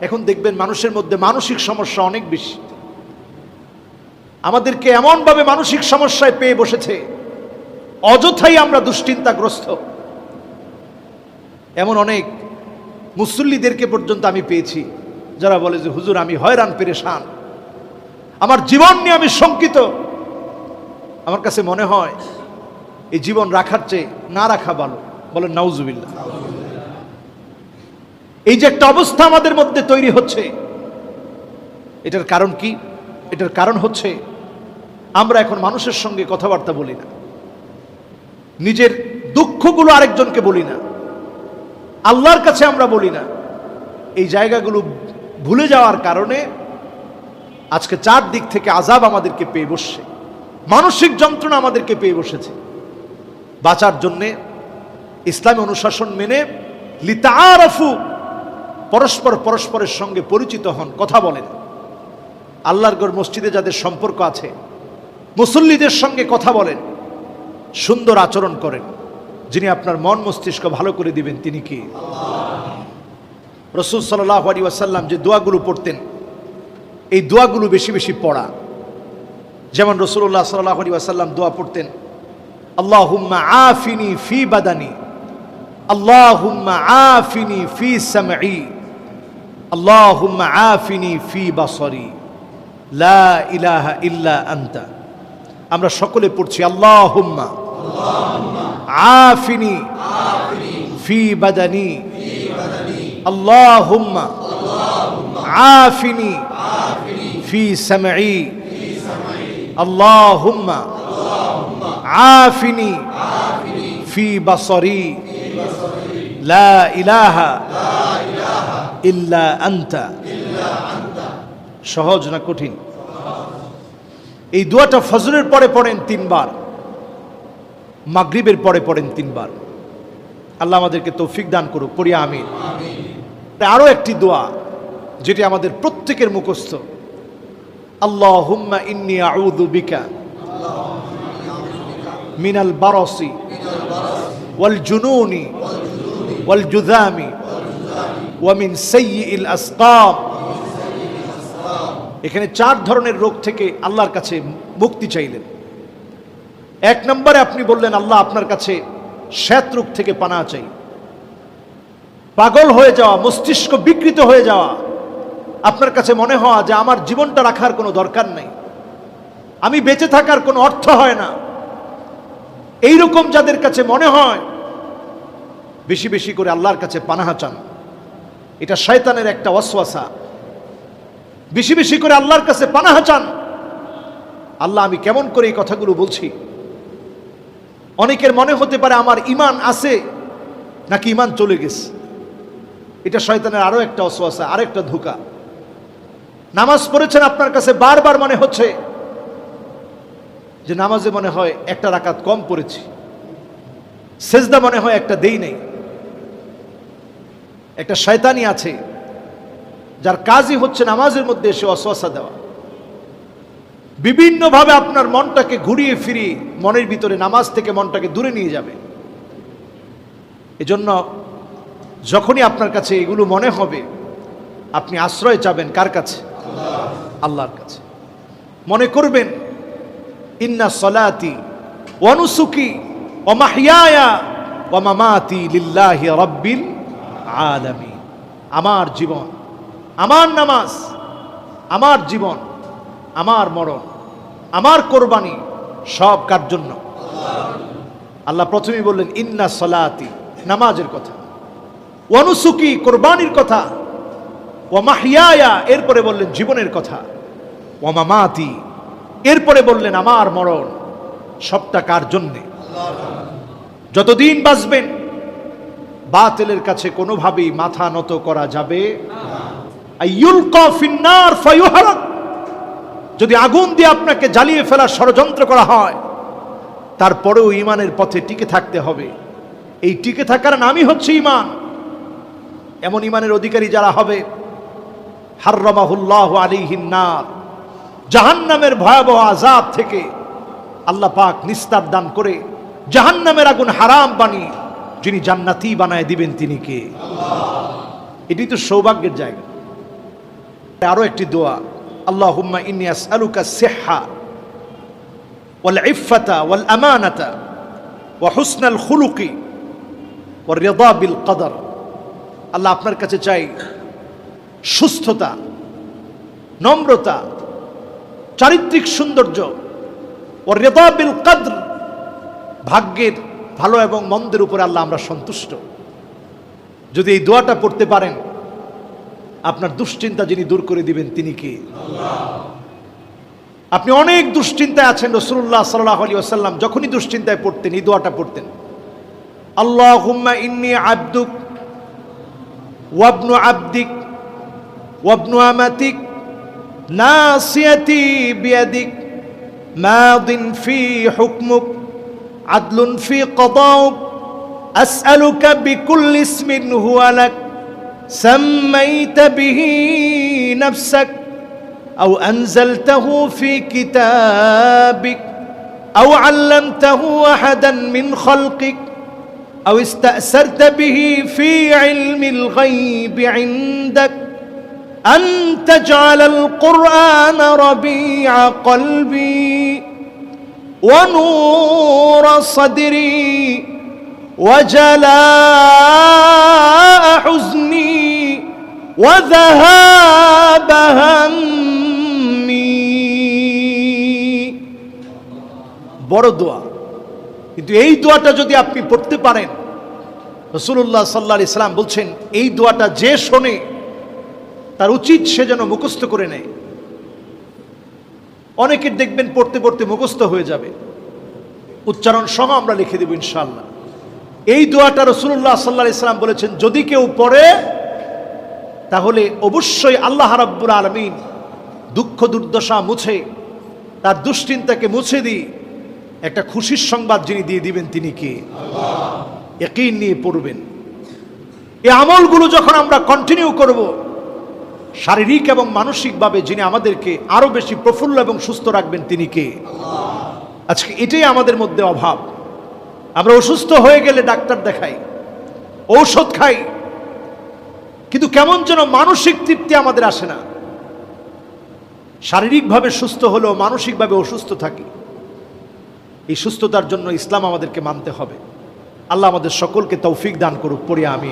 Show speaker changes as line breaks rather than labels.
এখন দেখবেন মানুষের মধ্যে মানসিক সমস্যা অনেক বেশি। আমাদেরকে এমনভাবে মানসিক সমস্যায় পেয়ে বসেছে, অযথাই আমরা দুশ্চিন্তাগ্রস্ত। এমন অনেক মুসল্লিদেরকে পর্যন্ত আমি পেয়েছি, যারা বলে যে, হুজুর, আমি হয়রান, পেরেশান। আমার জীবন নিয়ে আমি শঙ্কিত। আমার কাছে মনে হয়, এই জীবন রাখার চেয়ে না রাখা ভালো। বলেন, নাউজুবিল্লাহ। এই যে একটা অবস্থা আমাদের মধ্যে তৈরি হচ্ছে, এটার কারণ কি? এটার কারণ হচ্ছে, আমরা এখন মানুষের সঙ্গে কথাবার্তা বলি না। নিজের দুঃখগুলো আরেকজনকে বলি না। আল্লাহর কাছে আমরা বলি না। এই জায়গাগুলো ভুলে যাওয়ার কারণে আজকে চার দিক থেকে আজাব আমাদেরকে পেয়ে বসছে। মানসিক যন্ত্রণা আমাদেরকে পেয়ে বসেছে। বাঁচার জন্যে ইসলামী অনুশাসন মেনে লিতারফু পরস্পর পরস্পরের সঙ্গে পরিচিত হন, কথা বলেন। আল্লাহর গড় মসজিদে যাদের সম্পর্ক আছে, মুসল্লিদের সঙ্গে কথা বলেন, সুন্দর আচরণ করেন। যিনি আপনার মন মস্তিষ্ক ভালো করে দিবেন, তিনি কি? রসুল সাল্লাহ আলী ওয়াসাল্লাম যে দোয়াগুলো পড়তেন, এই দোয়াগুলো বেশি বেশি পড়া। যেমন রসুল্লাহ সাল্লাহ আলী ওয়াসাল্লাম দোয়া পড়তেন, আল্লাহুম্মা আফিনি ফি বাদানি, আল্লাহুম্মা আফিনি ফি সামঈ। আল্লাহুম্মা আফিনি ফি বাসরি। লা ইলাহা ইল্লা আনতা। আমরা সকলে পড়ছি আল্লাহুম্মা। আফিনি ফি বাদানি। আল্লাহুম্মা আফিনি ফি সামঈ। আল্লাহুম্মা আফিনি ফি বাসরি। লা ইলাহা ইল্লা আনতা। সহজ না কঠিন? এই দোয়াটা ফজরের পরে পড়েন তিনবার, মাগরিবের পরে পড়েন তিনবার। আল্লাহ আমাদেরকে তৌফিক দান করুক পড়িয়া আমি আরও একটি দোয়া, যেটি আমাদের প্রত্যেকের মুখস্থ। আল্লাহ হুম্মা ইন্নি আউদু বিকা মিনাল বারসি ওয়াল জুনুনি ওয়াল জুদামি ওয়ামিন সাইয়িল আসকাম এখানে চার ধরনের রোগ থেকে আল্লাহর কাছে মুক্তি চাইলেন। এক নম্বরে আপনি বললেন, আল্লাহ আপনার কাছে শ্বেত রোগ থেকে পানা চাই। পাগল হয়ে যাওয়া, মস্তিষ্ক বিকৃত হয়ে যাওয়া, আপনার কাছে মনে হওয়া যে আমার জীবনটা রাখার কোনো দরকার নেই। আমি বেঁচে থাকার কোনো অর্থ হয় না। এইরকম যাদের কাছে মনে হয়, বেশি বেশি করে আল্লাহর কাছে পানাহা চান। এটা শয়তানের একটা অশ্বাসা বেশি বেশি করে আল্লাহর কাছে পানাহা চান। আল্লাহ, আমি কেমন করে এই কথাগুলো বলছি? অনেকের মনে হতে পারে আমার ইমান আছে, নাকি ইমান চলে গেছে। এটা শয়তানের আরও একটা অশ্বাসা আরেকটা ধোকা। নামাজ পড়েছেন আপনার কাছে বারবার মনে হচ্ছে যে নামাজে মনে হয় একটা রাকাত কম পড়েছি। সেজদা মনে হয় একটা দেই নেই। একটা শয়তানি আছে, যার কাজই হচ্ছে নামাজের মধ্যে এসে অশ্বাসা দেওয়া। বিভিন্নভাবে আপনার মনটাকে ঘুরিয়ে ফিরিয়ে মনের ভিতরে নামাজ থেকে মনটাকে দূরে নিয়ে যাবে। এজন্য যখনই আপনার কাছে এগুলো মনে হবে, আপনি আশ্রয় চাবেন কার কাছে? আল্লাহর কাছে। মনে করবেন, ইন্না সলাতি অনুসুকি অমাহিয়া ওমামাতি লিল্লাহি রব্বিল আলামিন। আমার জীবন, আমার নামাজ, আমার জীবন, আমার মরণ, আমার কোরবানি সব কার জন্য? আল্লাহ প্রথমেই বললেন, ইন্না সলাতি নামাজের কথা অনুসুকি কোরবানির কথা ওমাহিয়া এরপরে বললেন, জীবনের কথা ওমামাতি এরপরে বললেন, আমার মরণ সবটা কার জন্যে? যতদিন বাঁচবেন বাতিলের কাছে কোনোভাবেই মাথা নত করা যাবে। যদি আগুন দিয়ে আপনাকে জ্বালিয়ে ফেলার ষড়যন্ত্র করা হয়, তারপরেও ইমানের পথে টিকে থাকতে হবে। এই টিকে থাকার নামই হচ্ছে ইমান এমন ইমানের অধিকারী যারা হবে, হার্রমাহুল্লাহ আলিহিন্নার জাহান্নামের ভয়াবহ আজাদ থেকে আল্লাহ পাক নিস্তার দান করে জাহান্নামের আগুন হারাম বানিয়ে যিনি জান্নাতি বানায় দিবেন তিনি কে? এটি তো সৌভাগ্যের জায়গা। আরও একটি দোয়া আল্লাহ হুম্মা ইন্নি আসআলুকা সিহহা ওয়াল ওয়াল হুসনাল রিদা বিল আল্লাহ আপনার কাছে চাই সুস্থতা, নম্রতা, চারিত্রিক সৌন্দর্য ও রেদা বিল কদ্র। ভাগ্যের ভালো এবং মন্দের উপরে আল্লাহ আমরা সন্তুষ্ট। যদি এই দোয়াটা পড়তে পারেন, আপনার দুশ্চিন্তা যিনি দূর করে দিবেন, তিনি কি? আপনি অনেক দুশ্চিন্তায় আছেন রসুল্লাহ সাল্লাহ আলী আসাল্লাম যখনই দুশ্চিন্তায় পড়তেন, এই দোয়াটা পড়তেন। আল্লাহ হুম্মা ইন্নি আব্দুক ওয়াবনু আব্দিক ওয়াবনু আমাতিক নাসিয়াতি বিয়াদিক, মাদিন ফি হুকমুক। عدل في قضاؤك أسألك بكل اسم هو لك. سميت به نفسك. أو أنزلته في كتابك. أو علمته أحدا من خلقك. أو استأثرت به في علم الغيب عندك. أن تجعل القرآن ربيع قلبي. ونور صدري وجلاء حزني وذهاب همي বড় দোয়া কিন্তু এই দোয়াটা যদি আপনি পড়তে পারেন রসুল্লাহ সাল্লাহ ইসলাম বলছেন এই দোয়াটা যে শোনে তার উচিত সে যেন মুখস্থ করে নেয় অনেকের দেখবেন পড়তে পড়তে মুখস্থ হয়ে যাবে। উচ্চারণ সহ আমরা লিখে দেব ইনশাল্লাহ এই দোয়াটা রসুল্লাহ সাল্লাহ ইসলাম বলেছেন, যদি কেউ পড়ে, তাহলে অবশ্যই আল্লাহ রাব্বুল আলমিন দুঃখ দুর্দশা মুছে, তার দুশ্চিন্তাকে মুছে দিয়ে একটা খুশির সংবাদ যিনি দিয়ে দিবেন তিনি কে? একই নিয়ে পড়বেন। এই আমলগুলো যখন আমরা কন্টিনিউ করব শারীরিক এবং মানসিকভাবে যিনি আমাদেরকে আরও বেশি প্রফুল্ল এবং সুস্থ রাখবেন, তিনি কে? আজকে এটাই আমাদের মধ্যে অভাব। আমরা অসুস্থ হয়ে গেলে ডাক্তার দেখাই, ঔষধ খাই, কিন্তু কেমন যেন মানসিক তৃপ্তি আমাদের আসে না। শারীরিকভাবে সুস্থ হলেও মানসিকভাবে অসুস্থ থাকি। এই সুস্থতার জন্য ইসলাম আমাদেরকে মানতে হবে। আল্লাহ আমাদের সকলকে তৌফিক দান করুক, পড়ি আমি